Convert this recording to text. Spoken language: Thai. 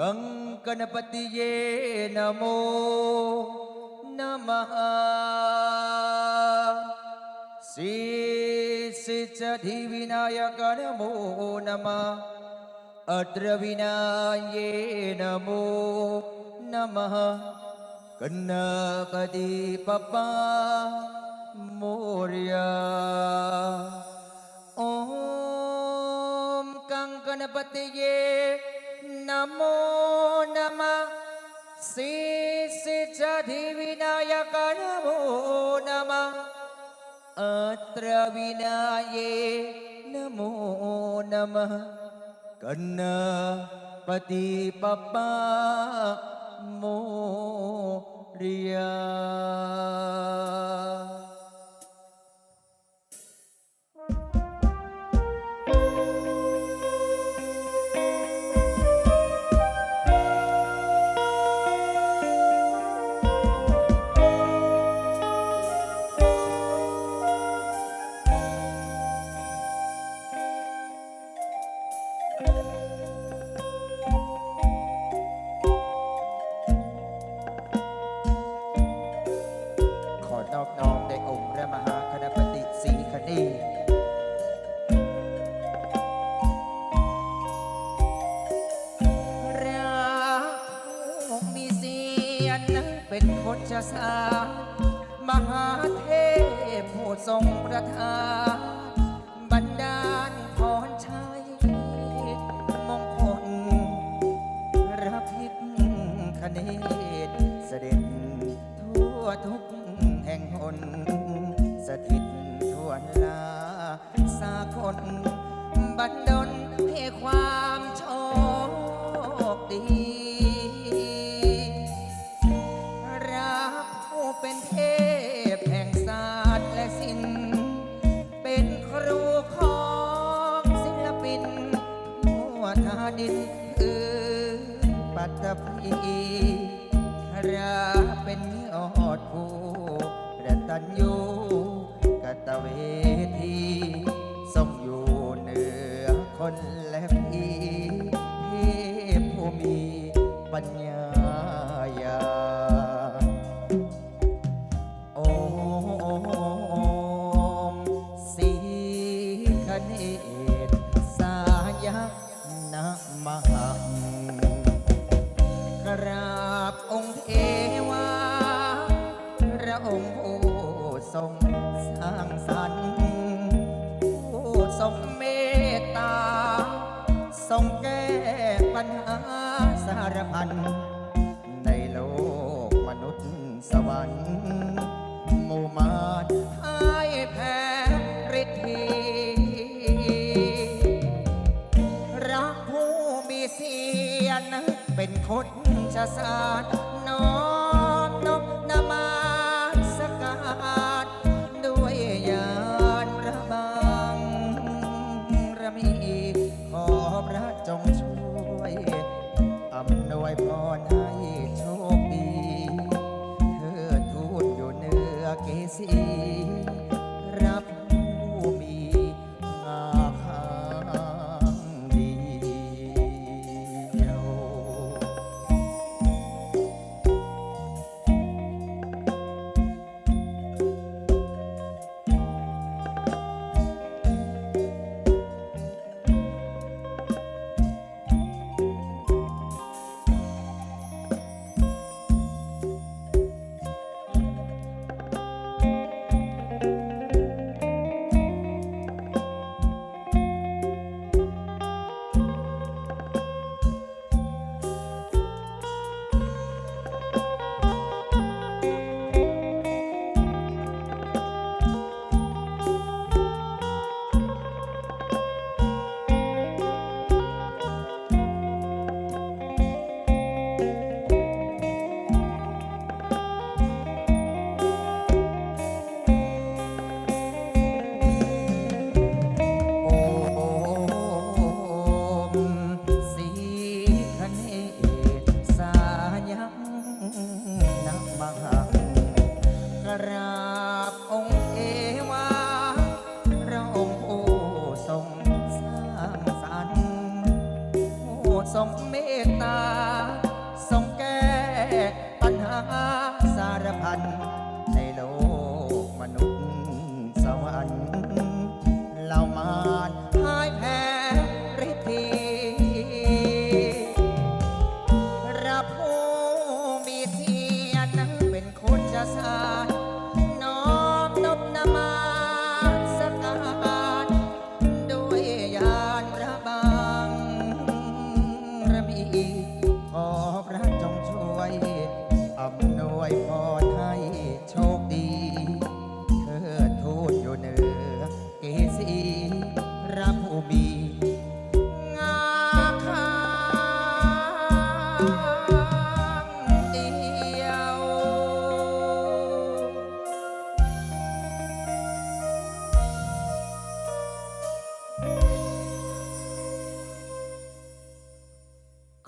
กังกนปฏิเยนะโมนะมหา สิสิจทิวินายกนะโม สามหาเทพผู้ทรงประทานบันดาลพรชัยมงคลรับพิษคเนตเสด็จทั่วทุกแห่งหนสถิตทั่วลาสากลบันดลให้ความโชคดี ดินคือปัตตภีราเป็นยอดผู้กตันยูกตเวทีทรงอยู่เหนือคน ราบองค์เทวาพระองค์ผู้ทรงสร้างสรรค์ผู้ทรงเมตตา ทรงแก้ปัญหาสารพันในโลกมนุษย์สวรรค์หมู่มารพ่ายแพ้ฤทธีรักผู้มีเสียนเป็นคน ชาสารน้อมนบนมาสการด้วยยานระบังระมีขอพระจงช่วยอำนวยพรให้โชคดีเธอทูตอยู่เนือเกษี งเมตตาทรงแก้ปัญหาสารพัน